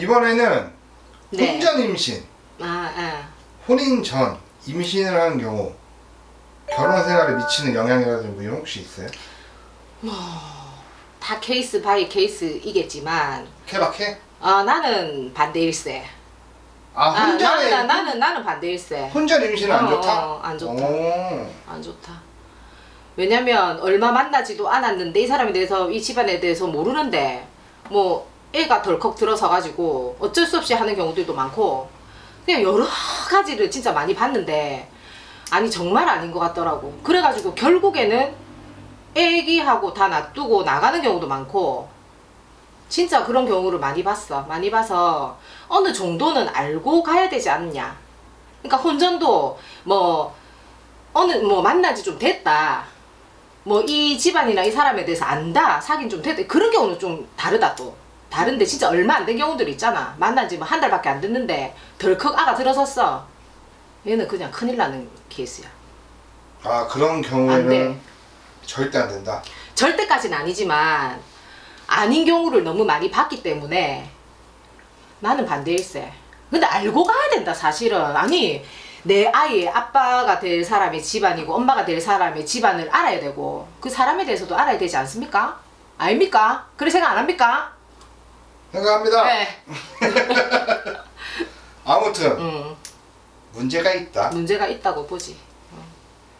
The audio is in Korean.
이번에는 네. 혼전 임신, 아, 아. 혼인 전 임신을 하는 경우 결혼 생활에 미치는 영향이라든지 뭐 이런 거 혹시 있어요? 다 케이스 바이 케이스이겠지만 케바케? 아 나는 반대일세. 아 아, 혼전에 나는 나는 나는 반대일세. 혼전 임신은 안 어, 좋다? 어, 안 좋다. 오. 안 좋다. 왜냐면 얼마 만나지도 않았는데 이 사람에 대해서 이 집안에 대해서 모르는데 뭐 애가 덜컥 들어서 가지고 어쩔 수 없이 하는 경우들도 많고 그냥 여러 가지를 진짜 많이 봤는데 아니 정말 아닌 것 같더라고. 그래가지고 결국에는 애기하고 다 놔두고 나가는 경우도 많고 진짜 그런 경우를 많이 봤어. 많이 봐서 어느 정도는 알고 가야 되지 않느냐. 그러니까 혼전도 뭐 어느 뭐 만나지 좀 됐다. 뭐 이 집안이나 이 사람에 대해서 안다. 사귄 좀 됐다. 그런 경우는 좀 다르다 또. 다른데 진짜 얼마 안 된 경우들 있잖아. 만난 지 뭐 한 달밖에 안 됐는데 덜컥 아가 들어섰어. 얘는 그냥 큰일 나는 케이스야. 아 그런 안 경우에는 돼. 절대 안 된다. 절대까지는 아니지만 아닌 경우를 너무 많이 봤기 때문에 나는 반대일세. 근데 알고 가야 된다 사실은. 아니 내 아이의 아빠가 될 사람의 집안이고 엄마가 될 사람의 집안을 알아야 되고 그 사람에 대해서도 알아야 되지 않습니까? 아닙니까? 그래 생각 안 합니까? 생각합니다. 네. 아무튼 음, 문제가 있다. 문제가 있다고 보지.